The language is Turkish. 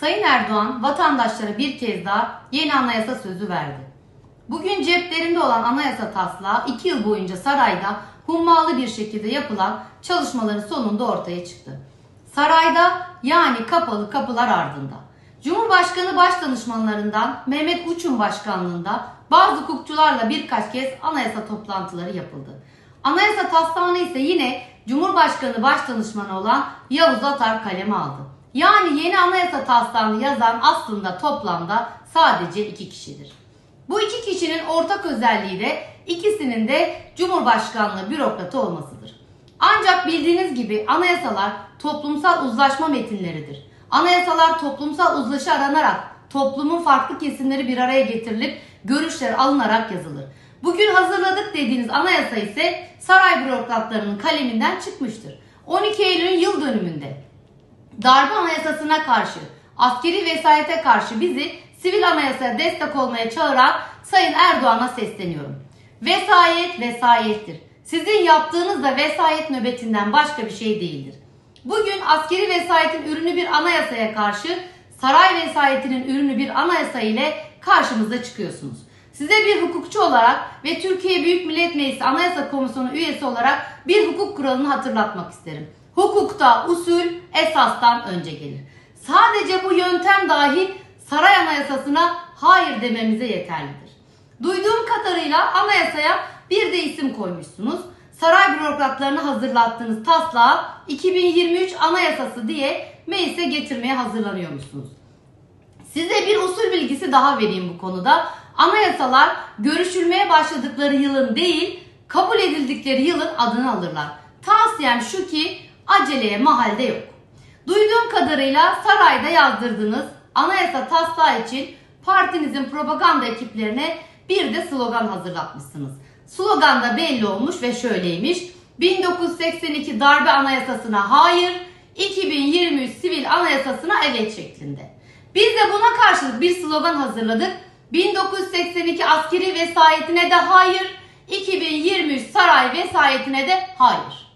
Sayın Erdoğan vatandaşlara bir kez daha yeni anayasa sözü verdi. Bugün ceplerinde olan anayasa taslağı 2 yıl boyunca sarayda hummalı bir şekilde yapılan çalışmaların sonunda ortaya çıktı. Sarayda yani kapalı kapılar ardında. Cumhurbaşkanı Başdanışmanlarından Mehmet Uç'un başkanlığında bazı hukukçularla birkaç kez anayasa toplantıları yapıldı. Anayasa taslağını ise yine Cumhurbaşkanı Başdanışmanı olan Yavuz Atar kaleme aldı. Yani yeni anayasa taslağını yazan aslında toplamda sadece iki kişidir. Bu iki kişinin ortak özelliği de ikisinin de Cumhurbaşkanlığı bürokratı olmasıdır. Ancak bildiğiniz gibi anayasalar toplumsal uzlaşma metinleridir. Anayasalar toplumsal uzlaşı aranarak toplumun farklı kesimleri bir araya getirilip görüşler alınarak yazılır. Bugün hazırladık dediğiniz anayasa ise saray bürokratlarının kaleminden çıkmıştır. 12 Eylül'ün yıl dönümünde darbe anayasasına karşı, askeri vesayete karşı bizi sivil anayasaya destek olmaya çağıran Sayın Erdoğan'a sesleniyorum. Vesayet vesayettir. Sizin yaptığınız da vesayet nöbetinden başka bir şey değildir. Bugün askeri vesayetin ürünü bir anayasaya karşı saray vesayetinin ürünü bir anayasa ile karşımıza çıkıyorsunuz. Size bir hukukçu olarak ve Türkiye Büyük Millet Meclisi Anayasa Komisyonu üyesi olarak bir hukuk kuralını hatırlatmak isterim. Hukukta usul esastan önce gelir. Sadece bu yöntem dahi saray anayasasına hayır dememize yeterlidir. Duyduğum kadarıyla anayasaya bir de isim koymuşsunuz. Saray bürokratlarını hazırlattığınız taslağı 2023 anayasası diye meclise getirmeye hazırlanıyormuşsunuz. Size bir usul bilgisi daha vereyim bu konuda. Anayasalar görüşülmeye başladıkları yılın değil, kabul edildikleri yılın adını alırlar. Tavsiyem şu ki aceleye mahalde yok. Duyduğum kadarıyla sarayda yazdırdığınız anayasa taslağı için partinizin propaganda ekiplerine bir de slogan hazırlatmışsınız. Slogan da belli olmuş ve şöyleymiş. 1982 darbe anayasasına hayır, 2023 sivil anayasasına evet şeklinde. Biz de buna karşılık bir slogan hazırladık. 1982 askeri vesayetine de hayır, 2023 saray vesayetine de hayır.